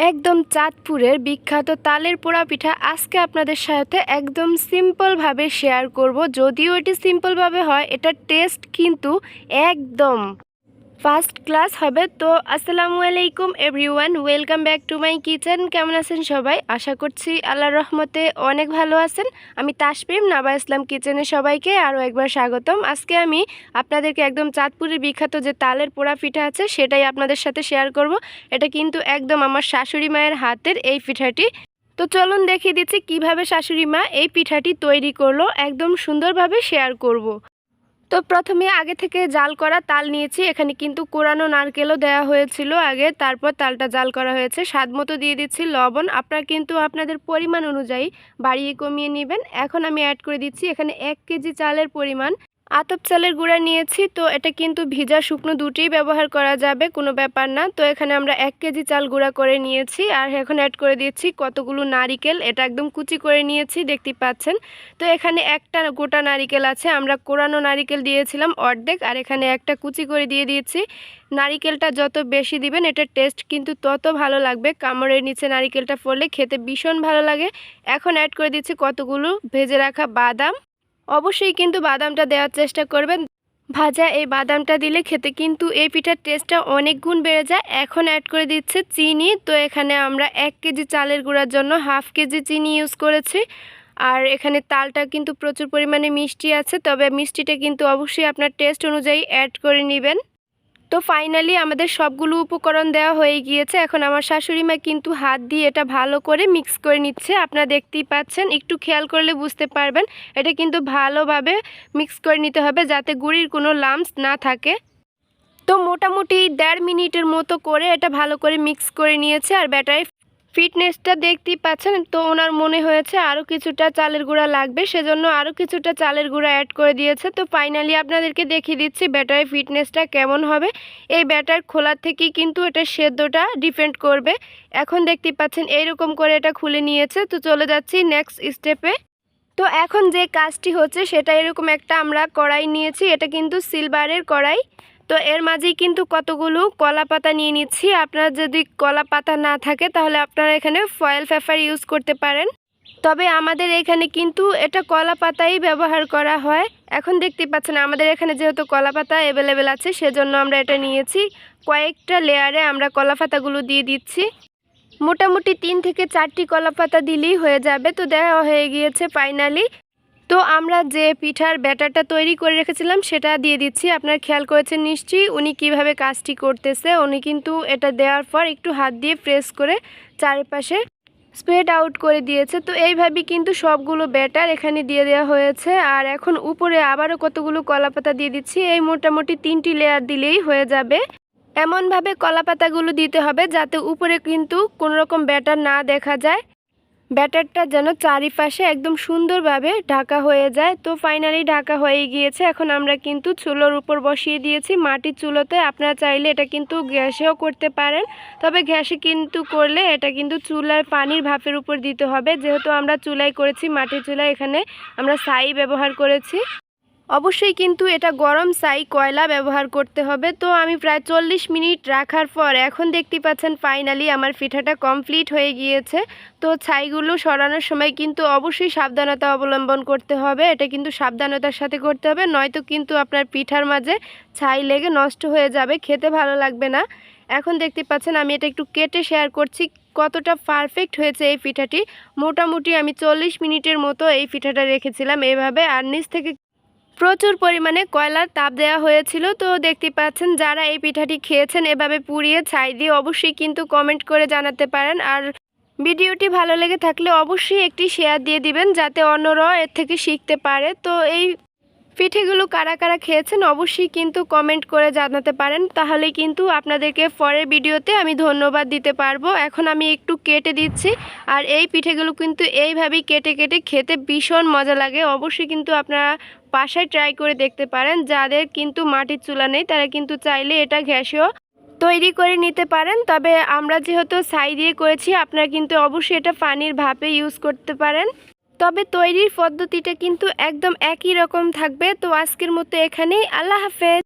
একদম চাঁদপুরের বিখ্যাত তালের পোড়া পিঠা আজকে আপনাদের সাথে একদম সিম্পলভাবে শেয়ার করব। যদিও এটি সিম্পলভাবে হয়, এটার টেস্ট কিন্তু একদম ফার্স্ট ক্লাস হবে। তো আসসালামু আলাইকুম everyone, welcome back to my kitchen. কেমন আছেন সবাই? আশা করছি আল্লাহর রহমতে অনেক ভালো আছেন। আমি তাসপিম, নাবা ইসলাম কিচেনে সবাইকে আরও একবার স্বাগতম। আজকে আমি আপনাদেরকে একদম চাঁদপুরের বিখ্যাত যে তালের পোড়া পিঠা আছে, সেটাই আপনাদের সাথে শেয়ার করব। এটা কিন্তু একদম আমার শাশুড়ি মায়ের হাতের এই পিঠাটি। তো চলুন দেখিয়ে দিচ্ছি কীভাবে শাশুড়ি মা এই পিঠাটি তৈরি করল। একদম সুন্দরভাবে শেয়ার করব। তো প্রথমে আগে থেকে জাল করা তাল নিয়েছি। এখানে কিন্তু কোরানো নারকেলও দেওয়া হয়েছিল আগে। তারপর তালটা জাল করা হয়েছে। স্বাদ মতো দিয়ে দিচ্ছি লবণ। আপনারা কিন্তু আপনাদের পরিমাণ অনুযায়ী বাড়িয়ে কমিয়ে নেবেন। এখন আমি অ্যাড করে দিচ্ছি এখানে এক কেজি চালের পরিমাণ। আতপ চালের গুঁড়া নিয়েছি, তো এটা কিন্তু ভিজা শুকনো দুটোই ব্যবহার করা যাবে, কোনো ব্যাপার না। তো এখানে আমরা এক কেজি চাল গুঁড়া করে নিয়েছি, আর এখন অ্যাড করে দিচ্ছি কতগুলো নারিকেল, এটা একদম কুচি করে নিয়েছি দেখতে পাচ্ছেন। তো এখানে একটা গোটা নারিকেল আছে, আমরা কোরানো নারিকেল দিয়েছিলাম অর্ধেক, আর এখানে একটা কুচি করে দিয়ে দিয়েছি। নারিকেলটা যত বেশি দিবেন, এটার টেস্ট কিন্তু তত ভালো লাগবে। কামড়ের নিচে নারিকেলটা পড়লে খেতে ভীষণ ভালো লাগে। এখন অ্যাড করে দিচ্ছি কতগুলো ভেজে রাখা বাদাম। অবশ্যই কিন্তু বাদামটা দেওয়ার চেষ্টা করবেন। ভাজা এই বাদামটা দিলে খেতে কিন্তু এই পিঠার টেস্টটা অনেক গুণ বেড়ে যায়। এখন অ্যাড করে দিচ্ছে চিনি। তো এখানে আমরা এক কেজি চালের গুঁড়ার জন্য হাফ কেজি চিনি ইউজ করেছি। আর এখানে তালটা কিন্তু প্রচুর পরিমাণে মিষ্টি আছে। তবে মিষ্টিটা কিন্তু অবশ্যই আপনার টেস্ট অনুযায়ী অ্যাড করে নেবেন। তো ফাইনালি আমাদের সবগুলো উপকরণ দেওয়া হয়ে গিয়েছে। এখন আমার শাশুড়ি মা কিন্তু হাত দিয়ে এটা ভালো করে মিক্স করে নিচ্ছে। আপনারা দেখতেই পাচ্ছেন, একটু খেয়াল করলে বুঝতে পারবেন, এটা কিন্তু ভালোভাবে মিক্স করে নিতে হবে যাতে গুড়ির কোনো লামস না থাকে। তো মোটামুটি দেড় মিনিটের মতো করে এটা ভালো করে মিক্স করে নিয়েছে আর ব্যাটারি ফিটনেসটা দেখতেই পাচ্ছেন, তো ওনার মনে হয়েছে আরও কিছুটা চালের গুঁড়া লাগবে, সেজন্য আরও কিছুটা চালের গুঁড়া অ্যাড করে দিয়েছে। তো ফাইনালি আপনাদেরকে দেখিয়ে দিচ্ছি ব্যাটারি ফিটনেসটা কেমন হবে। এই ব্যাটার খোলার থেকেই কিন্তু এটা সেদ্ধটা ডিপেন্ড করবে। এখন দেখতেই পাচ্ছেন এইরকম করে এটা খুলে নিয়েছে। তো চলে যাচ্ছি নেক্সট স্টেপে তো এখন যে কাজটি হচ্ছে, সেটা এরকম একটা আমরা কড়াই নিয়েছি, এটা কিন্তু সিলভারের কড়াই। তো এর মাঝেই কিন্তু কতগুলো কলা পাতা নিয়ে নিচ্ছি। আপনার যদি কলা পাতা না থাকে, তাহলে আপনারা এখানে ফয়েল পেপার ইউজ করতে পারেন। তবে আমাদের এখানে কিন্তু এটা কলা পাতাই ব্যবহার করা হয়। এখন দেখতে পাচ্ছেন, আমাদের এখানে যেহেতু কলা পাতা অ্যাভেলেবেল আছে, সেজন্য আমরা এটা নিয়েছি। কয়েকটা লেয়ারে আমরা কলা পাতাগুলো দিয়ে দিচ্ছি। মোটামুটি তিন থেকে চারটি কলা পাতা দিলেই হয়ে যাবে। তো দেওয়া হয়ে গিয়েছে ফাইনালি তো আমরা যে পিঠার ব্যাটারটা তৈরি করে রেখেছিলাম, সেটা দিয়ে দিচ্ছি। আপনার খেয়াল করেছেন নিশ্চয়ই, উনি কীভাবে কাজটি করতেছে। উনি কিন্তু এটা দেওয়ার পর একটু হাত দিয়ে প্রেস করে চারিপাশে স্প্রেড আউট করে দিয়েছে। তো এইভাবেই কিন্তু সবগুলো ব্যাটার এখানে দিয়ে দেওয়া হয়েছে। আর এখন উপরে আবারও কতগুলো কলাপাতা দিয়ে দিচ্ছি। এই মোটামুটি তিনটি লেয়ার দিলেই হয়ে যাবে। এমনভাবে কলাপাতাগুলো দিতে হবে যাতে উপরে কিন্তু কোনো রকম ব্যাটার না দেখা যায়। ব্যাটারটা যেন চারিপাশে একদম সুন্দরভাবে ঢাকা হয়ে যায়। তো ফাইনালি ঢাকা হয়ে গিয়েছে। এখন আমরা কিন্তু চুলোর উপর বসিয়ে দিয়েছি। মাটির চুলোতে আপনারা চাইলে এটা কিন্তু গ্যাসেও করতে পারেন। তবে গ্যাসে কিন্তু করলে এটা কিন্তু চুলার পানির ভাপের উপর দিতে হবে। যেহেতু আমরা চুলাই করেছি, মাটির চুলায় এখানে আমরা সাই ব্যবহার করেছি। অবশ্যই কিন্তু এটা গরম ছাই কয়লা ব্যবহার করতে হবে। তো আমি প্রায় চল্লিশ মিনিট রাখার পর এখন দেখতে পাচ্ছেন ফাইনালি আমার পিঠাটা কমপ্লিট হয়ে গিয়েছে। তো ছাইগুলো সরানোর সময় কিন্তু অবশ্যই সাবধানতা অবলম্বন করতে হবে। এটা কিন্তু সাবধানতার সাথে করতে হবে, নয়তো কিন্তু আপনার পিঠার মাঝে ছাই লেগে নষ্ট হয়ে যাবে, খেতে ভালো লাগবে না। এখন দেখতে পাচ্ছেন আমি এটা একটু কেটে শেয়ার করছি, কতটা পারফেক্ট হয়েছে এই পিঠাটি। মোটামুটি আমি চল্লিশ মিনিটের মতো এই পিঠাটা রেখেছিলাম এভাবে, আর নিচ থেকে প্রচুর পরিমাণে কয়লার তাপ দেওয়া হয়েছিল। তো দেখতে পাচ্ছেন, যারা এই পিঠাটি খেয়েছেন, এভাবে পুড়িয়ে ছাই দিয়ে অবশ্যই কিন্তু কমেন্ট করে জানাতে পারেন। আর ভিডিওটি ভালো লেগে থাকলে অবশ্যই একটি শেয়ার দিয়ে দিবেন, যাতে অন্যরাও এর থেকে শিখতে পারে। তো এই পিঠেগুলো কারা কারা খেয়েছেন অবশ্যই কিন্তু কমেন্ট করে জানাতে পারেন। তাহলে কিন্তু আপনাদেরকে পরের ভিডিওতে আমি ধন্যবাদ দিতে পারব। এখন আমি একটু কেটে দিচ্ছি। আর এই পিঠেগুলো কিন্তু এইভাবেই কেটে কেটে খেতে ভীষণ মজা লাগে। অবশ্যই কিন্তু আপনারা বাসায় ট্রাই করে দেখতে পারেন। যাদের কিন্তু মাটির চুলা নেই, তারা কিন্তু চাইলে এটা গ্যাসেও তৈরি করে নিতে পারেন। তবে আমরা যেহেতু ছাই দিয়ে করেছি, আপনারা কিন্তু অবশ্যই এটা পানির ভাপে ইউজ করতে পারেন। তবে তৈরির পদ্ধতিটা কিন্তু একদম একই রকম থাকবে। তো আজকের মতো এখানেই। আল্লাহ হাফেজ।